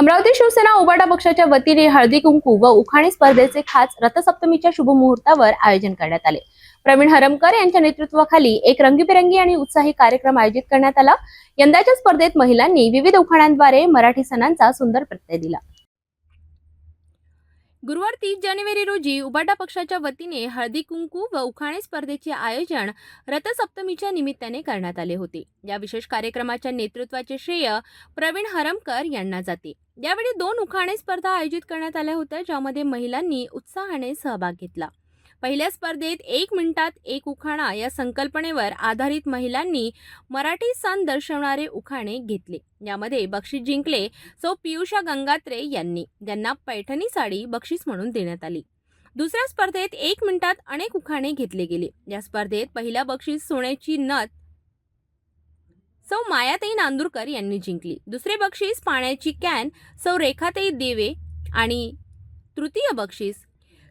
अमरावती शिवसेना उबाटा पक्षाच्या वतीने हळदी कुंकू व उखाणी स्पर्धेचे खास रथसप्तमीच्या शुभमुहूर्तावर आयोजन करण्यात आले. प्रवीण हरमकर यांच्या नेतृत्वाखाली एक रंगीबेरंगी आणि उत्साही कार्यक्रम आयोजित करण्यात आला. यंदाच्या स्पर्धेत महिलांनी विविध उखाण्यांद्वारे मराठी सणांचा सुंदर प्रत्यय दिला. गुरुवार तीस जानेवारी रोजी उबाटा पक्षाच्या वतीने हळदी कुंकू व उखाणे स्पर्धेचे आयोजन रथसप्तमीच्या निमित्ताने करण्यात आले होते. या विशेष कार्यक्रमाच्या नेतृत्वाचे श्रेय प्रवीण हरमकर यांना जाते. यावेळी दोन उखाणे स्पर्धा आयोजित करण्यात आल्या होत्या ज्यामध्ये महिलांनी उत्साहाने सहभाग घेतला. पहिल्या स्पर्धेत एक मिनिटात एक उखाणा या संकल्पनेवर आधारित महिलांनी मराठी सण दर्शवणारे उखाणे घेतले. यामध्ये बक्षीस जिंकले सौ पियुषा गंगात्रे यांनी. ज्यांना पैठणी साडी बक्षीस म्हणून देण्यात आली. दुसऱ्या स्पर्धेत एक मिनिटात अनेक उखाणे घेतले गेले. या स्पर्धेत पहिला बक्षीस सोन्याची नथ सौ मायाताई नांदूरकर यांनी जिंकली. दुसरे बक्षीस पाण्याची कॅन सौ रेखाताई देवे आणि तृतीय बक्षीस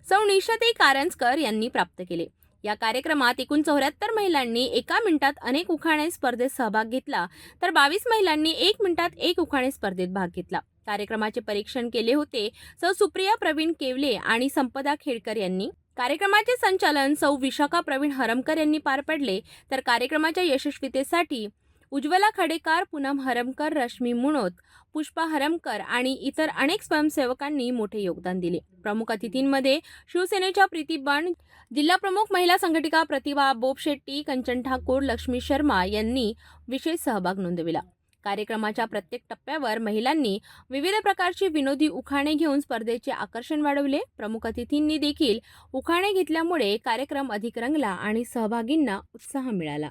सौ निशाताई कारंजकर यांनी प्राप्त केले. या कार्यक्रमात एकूण चौऱ्याहत्तर महिलांनी एका मिनिटात अनेक उखाणे स्पर्धेत सहभाग घेतला. तर बावीस महिलांनी एक मिनिटात एक उखाणे स्पर्धेत भाग घेतला. कार्यक्रमाचे परीक्षण केले होते सौ सुप्रिया प्रवीण केवले आणि संपदा खेडकर यांनी. कार्यक्रमाचे संचालन सौ विशाखा प्रवीण हरमकर यांनी पार पडले. तर कार्यक्रमाच्या यशस्वीतेसाठी उज्ज्वला खडेकार पूनम हरमकर रश्मी मुणोत पुष्पा हरमकर आणि इतर अनेक स्वयंसेवकांनी मोठे योगदान दिले. प्रमुख अतिथींमध्ये शिवसेनेच्या प्रीती बण जिल्हा प्रमुख महिला संघटिका प्रतिभा बोपशेट्टी कंचन ठाकूर लक्ष्मी शर्मा यांनी विशेष सहभाग नोंदविला. कार्यक्रमाच्या प्रत्येक टप्प्यावर महिलांनी विविध प्रकारची विनोदी उखाणे घेऊन स्पर्धेचे आकर्षण वाढवले. प्रमुख अतिथींनी देखील उखाणे घेतल्यामुळे कार्यक्रम अधिक रंगला आणि सहभागींना उत्साह मिळाला.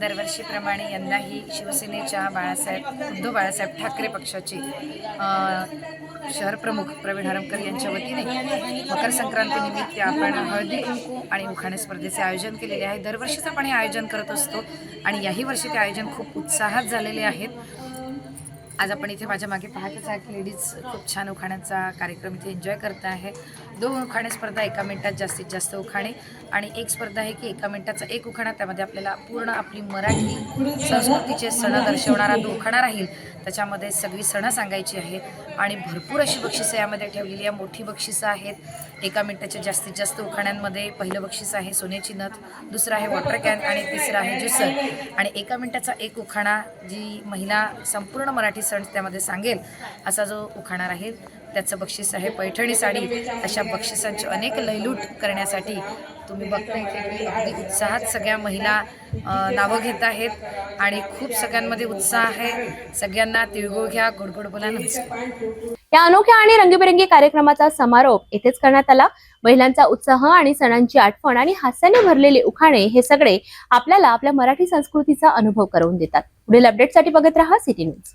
दरवर्षीप्रमाणे यंदाही शिवसेनेच्या बाळासाहेब उद्धव बाळासाहेब ठाकरे पक्षाचे शहर प्रमुख प्रवीण हरमकर यांच्या वतीने मकर संक्रांतीनिमित्त आपण हळदी कुंकू आणि उखाणे स्पर्धेचे आयोजन केलेले आहे. दरवर्षीच आपण हे आयोजन करत असतो आणि याही वर्षी ते आयोजन खूप उत्साहात झालेले आहेत. आज आपण इथे माझ्या मागे पाहतच आहे की लेडीज खूप छान उखाण्याचा कार्यक्रम इथे एन्जॉय करत आहे. दोन उखाणे स्पर्धा एका मिनिटात जास्तीत जास्त उखाणे आणि एक स्पर्धा आहे की एका मिनिटाचा एक उखाणा. त्यामध्ये आपल्याला पूर्ण आपली मराठी संस्कृतीचे सण दर्शवणारा तो उखाणा राहील त्याच्यामध्ये सगळी सणं सांगायची आहेत आणि भरपूर अशी बक्षिसं यामध्ये ठेवलेली आहे. मोठी बक्षिसं आहेत. एका मिनिटाच्या जास्तीत जास्त उखाण्यांमध्ये पहिलं बक्षीस आहे सोन्याची नथ दुसरं आहे वॉटर कॅन आणि तिसरं आहे ज्युसर आणि एका मिनिटाचा एक उखाणा जी महिला संपूर्ण मराठी सण त्यामध्ये सांगेल. असा जो उखाणार आहे त्याचं बक्षीस आहे पैठणी साडी. अशा बक्षिसांची अनेक लयलूट करण्यासाठी तुम्ही बघता की अगदी उत्साहात सगळ्या महिला नावं घेत आहेत आणि खूप सगळ्यांमध्ये उत्साह आहे. सगळ्यांना तिळगुळ घ्या गोडगोड बोला नमस्कार. या अनोख्या आणि रंगीबेरंगी कार्यक्रमाचा समारोप येथेच करण्यात आला. महिलांचा उत्साह आणि सणांची आठवण आणि हास्याने भरलेले उखाणे हे सगळे आपल्याला आपल्या मराठी संस्कृतीचा अनुभव करून देतात. पुढील अपडेटसाठी बघत राहा सिटी न्यूज.